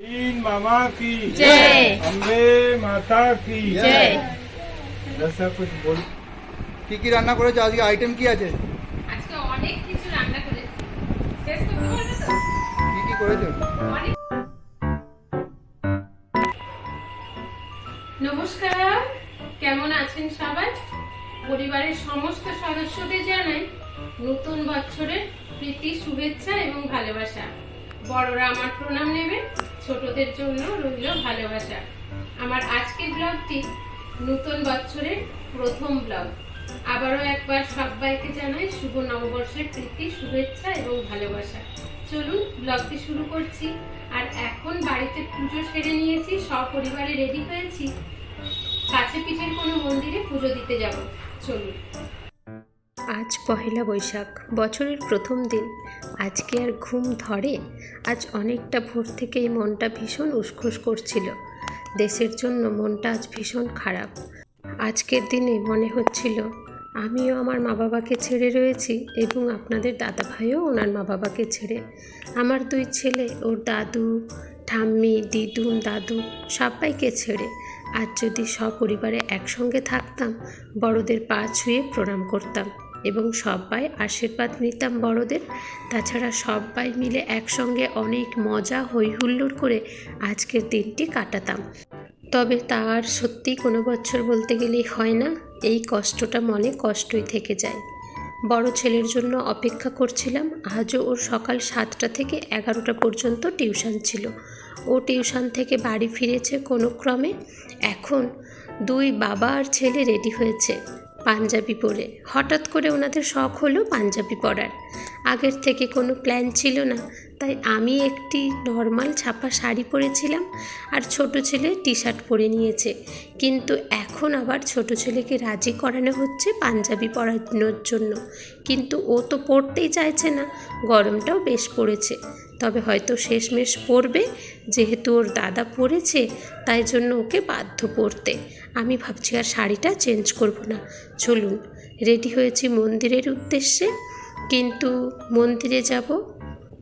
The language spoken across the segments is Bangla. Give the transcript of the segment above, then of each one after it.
तीन मामा की जय। अम्बे माता की জয় ऐसा कुछ बोल কি কি রান্না করেছো আজকে আইটেম কি আছে আজকে অনেক কিছু রান্না করেছি শেষ করতে পারবে তো কি কি করেছো অনেক নমস্কার কেমন আছেন সবাই পরিবারের সমস্ত সদস্যদের জানাই নতুন বছরের প্রীতি শুভেচ্ছা এবং ভালোবাসা বড়রা আমার প্রণাম নেবেন ছোটদের জন্য রইল ভালোবাসা। আমার আজকের ব্লগটি নতুন বছরের প্রথম ব্লগ আবারও একবার সবাইকে জানাই শুভ নববর্ষের প্রীতি, শুভেচ্ছা এবং ভালোবাসা। চলুন ব্লগটি শুরু করছি। আর এখন বাড়িতে পুজো সেরে নিয়েছি, সপরিবারে রেডি হয়েছি। কাছে পিঠের কোনো মন্দিরে পুজো দিতে যাব। চলুন। আজ পহেলা বৈশাখ। বছরের প্রথম দিন। আজকে আর ঘুম ধরে। আজ অনেকটা ভোর থেকেই মনটা ভীষণ উসখুস করছিল। দেশের জন্য মনটা আজ ভীষণ খারাপ। আজকের দিনে মনে হচ্ছিল, আমিও আমার মা বাবাকে ছেড়ে রয়েছি এবং আপনাদের দাদা ভাইও ওনার মা বাবাকে ছেড়ে। আমার দুই ছেলে, ওর দাদু, ঠাম্মি, দিদুন, দাদু সবাইকে ছেড়ে। আজ যদি সপরিবারে একসঙ্গে থাকতাম, বড়দের পা ছুঁয়ে প্রণাম করতাম। এবং সবাই আশীর্বাদ নিতাম বড়দের। তাছাড়া সবাই মিলে একসঙ্গে অনেক মজা হই হুল্লোড় করে আজকের দিনটি কাটাতাম। তবে তার সত্যি কোনো বছর বলতে গেলেই হয় না, এই কষ্টটা মনে কষ্টই থেকে যায়। বড় ছেলের জন্য অপেক্ষা করছিলাম, আজও ওর সকাল সাতটা থেকে এগারোটা পর্যন্ত টিউশন ছিল। ও টিউশন থেকে বাড়ি ফিরেছে কোনো ক্রমে। এখন দুই বাবা আর ছেলে রেডি হয়েছে। পাঞ্জাবি পরে। হঠাৎ করে ওনাদের শখ হলো পাঞ্জাবি পরার। আগের থেকে কোনো প্ল্যান ছিল না। তাই আমি একটি নর্মাল ছাপা শাড়ি পরেছিলাম আর ছোট ছেলে টি শার্ট পরে নিয়েছে। কিন্তু এখন আবার ছোট ছেলেকে রাজি করানো হচ্ছে পাঞ্জাবি পরানোর জন্য। কিন্তু ও তো পরতেই চাইছে না, গরমটাও বেশ পড়েছে। তবে হয়তো শেষমেশ পরবে, যেহেতু ওর দাদা পরেছে, তাই জন্য ওকে বাধ্য পরতে। আমি ভাবছি আর শাড়িটা চেঞ্জ করব না। চলুন, রেডি হয়েছি মন্দিরের উদ্দেশ্যে। কিন্তু মন্দিরে যাব?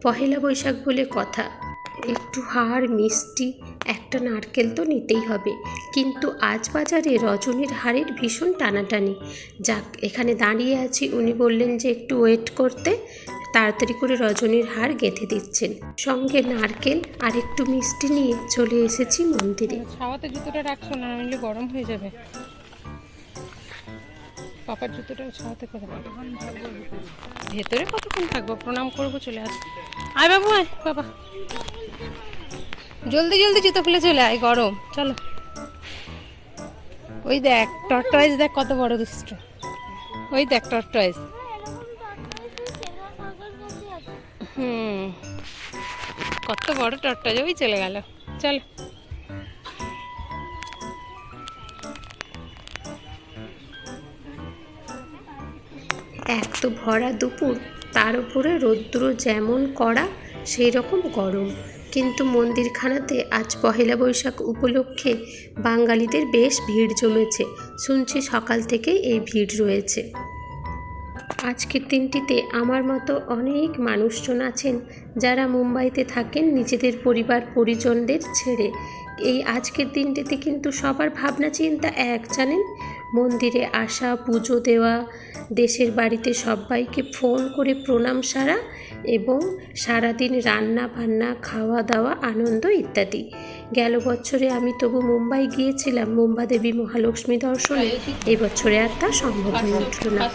পহেলা বৈশাখ বলে কথা। একটু হাড় মিষ্টি, একটা নারকেল তো নিতেই হবে। কিন্তু আজ বাজারে রজনীর হাড়ের ভীষণ টানাটানি। যাক, এখানে দাঁড়িয়ে আছি। উনি বললেন যে একটু ওয়েট করতে। তাড়াতাড়ি করে রজনীর হার গেঁথে দিচ্ছেন। সঙ্গে নারকেল আর একটু মিষ্টি নিয়ে চলে এসেছি মন্দিরে। ছাওয়াতে জুতোটা রাখছো না? নইলে গরম হয়ে যাবে। পাপার জুতোটা ছাওয়াতে করে। ভেতরে কতক্ষণ থাকব? প্রণাম করব, চলে আস আয় বাবু, আয়, বাবা। জলদি জলদি জুতো খুলে চলে আয়, গরম। চলো। ওই দেখ টর্টয়েস দেখ কত বড় দুষ্ট। ওই দেখ টর্টয়েস হুম, কত বড় টর্টয়েস ওই চলে গেল। চল। এক তো ভরা দুপুর, তার উপরে রৌদ্র যেমন কড়া সেই রকম গরম। কিন্তু মন্দিরখানাতে আজ পহেলা বৈশাখ উপলক্ষে বাঙালিদের বেশ ভিড় জমেছে। শুনছি সকাল থেকে এই ভিড় রয়েছে। আজকের দিনটিতে আমার মতো অনেক মানুষজন আছেন যারা মুম্বাইতে থাকেন নিজেদের পরিবার পরিজনদের ছেড়ে। এই আজকের দিনটিতে কিন্তু সবার ভাবনা চিন্তা এক জানেন? মন্দিরে আসা পুজো দেওয়া দেশের বাড়িতে সবাইকে ফোন করে প্রণাম সারা এবং সারাদিন রান্না বান্না খাওয়া দাওয়া আনন্দ ইত্যাদি। গেল বছরে আমি তবু মুম্বাই গিয়েছিলাম মুম্বাদেবী মহালক্ষ্মী দর্শনে। এই বছরে আর তা সম্ভব হয়ে উঠল না।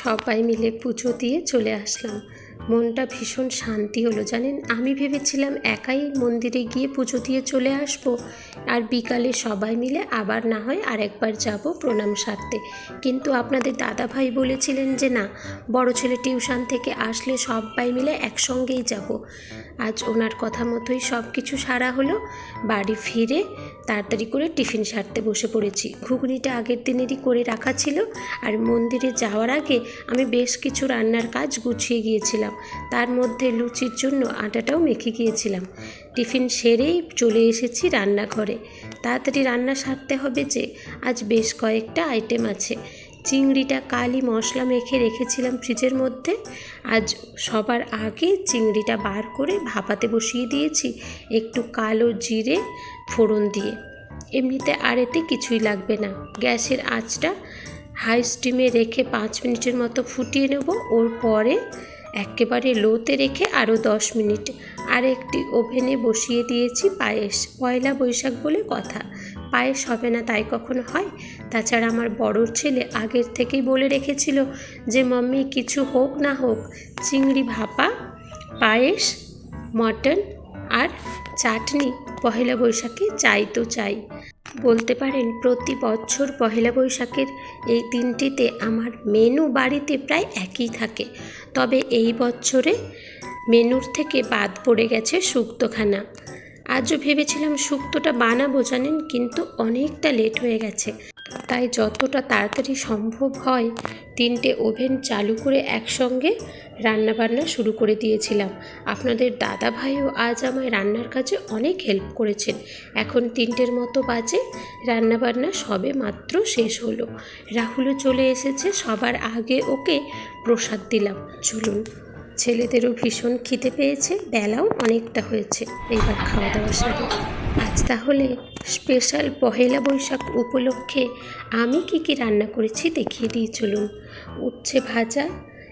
সবাই মিলে পুজো দিয়ে চলে আসলাম। মনটা ভীষণ শান্তি হলো, জানেন? আমি ভেবেছিলাম একাই মন্দিরে গিয়ে পুজো দিয়ে চলে আসব, আর বিকালে সবাই মিলে আবার না হয় আরেকবার যাব প্রণাম সারতে। কিন্তু আপনাদের দাদা ভাই বলেছিলেন যে না, বড় ছেলে টিউশন থেকে আসলে সবাই মিলে একসঙ্গেই যাব। আজ ওনার কথা মতোই সব কিছু সারা হলো, বাড়ি ফিরে তাড়াতাড়ি করে টিফিন সারতে বসে পড়েছি। ঘুগনিটা আগের দিনেরই করে রাখা ছিল, আর মন্দিরে যাওয়ার আগে আমি বেশ কিছু রান্নার কাজ গুছিয়ে গিয়েছিলাম। তার মধ্যে লুচির জন্য আটাটাও মেখে গিয়েছিলাম। টিফিন সেরেই চলে এসেছি রান্নাঘরে। তাড়াতাড়ি রান্না সারতে হবে যে, আজ বেশ কয়েকটা আইটেম আছে। চিংড়িটা কালি মশলা মেখে রেখেছিলাম ফ্রিজের মধ্যে। আজ সবার আগে চিংড়িটা বার করে ভাপাতে বসিয়ে দিয়েছি একটু কালো জিরে ফোড়ন দিয়ে। এমনিতে আর এতে কিছুই লাগবে না। গ্যাসের আঁচটা হাই স্টিমে রেখে পাঁচ মিনিটের মতো ফুটিয়ে নেব। ওর পরে একেবারে লোতে রেখে আরও দশ মিনিট। আর একটি ওভেনে বসিয়ে দিয়েছি পায়েস। পয়লা বৈশাখ বলে কথা। পায়েস হবে না তাই কখনো হয়? তাছাড়া আমার বড় ছেলে আগের থেকেই বলে রেখেছিল যে, মাম্মি, কিছু হোক না হোক, চিংড়ি ভাপা, পায়েস, মটন আর চাটনি পহেলা বৈশাখে চাই তো চাই। বলতে পারেন প্রতি বছর পহেলা বৈশাখের এই দিনটিতে আমার মেনু বাড়িতে প্রায় একই থাকে। তবে এই বছরে মেনুর থেকে বাদ পড়ে গেছে শুক্তখানা। আজও ভেবেছিলাম শুক্তটা বানাবো জানেন, কিন্তু অনেকটা লেট হয়ে গেছে। তাই যতটা তাড়াতাড়ি সম্ভব হয় তিনটে ওভেন চালু করে একসঙ্গে রান্নাবান্না শুরু করে দিয়েছিলাম। আপনাদের দাদা ভাইও আজ আমায় রান্নার কাজে অনেক হেল্প করেছেন। এখন তিনটের মতো বাজে, রান্নাবান্না সবে মাত্র শেষ হলো। রাহুলও চলে এসেছে, সবার আগে ওকে প্রসাদ দিলাম। চলুন, ছেলেদেরও ভীষণ খিদে পেয়েছে, বেলাও অনেকটা হয়েছে। এইবার খাওয়া দাওয়া সারে। আজ তাহলে স্পেশাল পহেলা বৈশাখ উপলক্ষে আমি কি কি রান্না করেছি দেখিয়ে দিয়ে চলুন। উচ্ছে ভাজা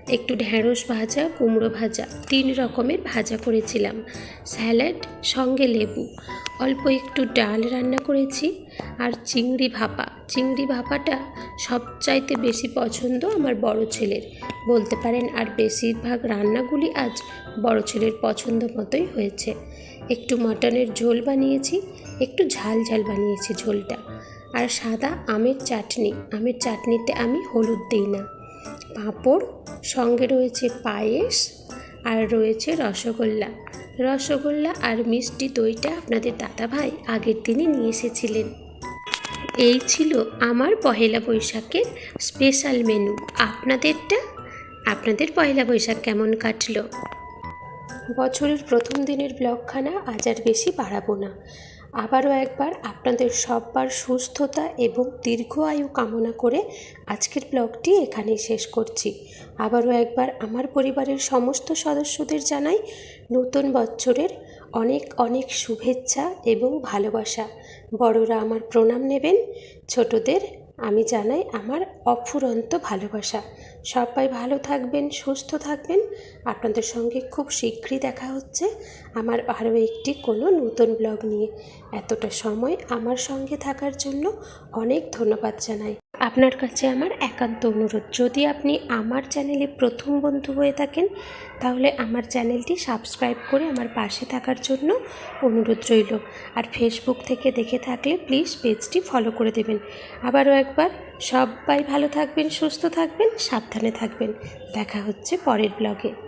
একটু ঢ্যাঁড়স ভাজা, কুমড়ো ভাজা, তিন রকমের ভাজা করেছিলাম। স্যালাড, সঙ্গে লেবু। অল্প একটু ডাল রান্না করেছি আর চিংড়ি ভাপা। চিংড়ি ভাপাটা সবচাইতে বেশি পছন্দ আমার বড় ছেলের। বলতে পারেন আর বেশিরভাগ রান্নাগুলি আজ বড় ছেলের পছন্দ মতোই হয়েছে। একটু মটনের ঝোল বানিয়েছি, একটু ঝাল ঝাল বানিয়েছি ঝোলটা। আর সাদা আমের চাটনি। আমের চাটনিতে আমি হলুদ দিই না। পাঁপড়, সঙ্গে রয়েছে পায়েস আর রয়েছে রসগোল্লা। রসগোল্লা আর মিষ্টি দইটা আপনাদের দাদাভাই আগের দিনই নিয়ে এসেছিলেন। এই ছিল আমার পহেলা বৈশাখের স্পেশাল মেনু আপনাদেরটা? আপনাদের পয়লা বৈশাখ কেমন কাটলো? বছরের প্রথম দিনের ব্লগখানা আজ আর বেশি বাড়াবো না। আবারও একবার আপনাদের সববার সুস্থতা এবং দীর্ঘ আয়ু কামনা করে আজকের ব্লগটি এখানেই শেষ করছি। আবারও একবার আমার পরিবারের সমস্ত সদস্যদের জানাই নতুন বছরের অনেক অনেক শুভেচ্ছা এবং ভালোবাসা। বড়রা আমার প্রণাম নেবেন, ছোটদের আমি জানাই আমার অফুরন্ত ভালোবাসা। সবাই ভালো থাকবেন, সুস্থ থাকবেন। আপনাদের সঙ্গে খুব শীঘ্রই দেখা হচ্ছে আমার আরও একটি কোনো নতুন ব্লগ নিয়ে। এতটা সময় আমার সঙ্গে থাকার জন্য অনেক ধন্যবাদ জানাই। আপনার কাছে আমার একান্ত অনুরোধ, যদি আপনি আমার চ্যানেলে প্রথম বন্ধু হয়ে থাকেন, তাহলে আমার চ্যানেলটি সাবস্ক্রাইব করে আমার পাশে থাকার জন্য অনুরোধ রইল। আর ফেসবুক থেকে দেখে থাকলে প্লিজ পেজটি ফলো করে দেবেন। আবারও একবার সবাই ভালো থাকবেন সুস্থ থাকবেন সাবধানে থাকবেন। দেখা হচ্ছে পরের ব্লগে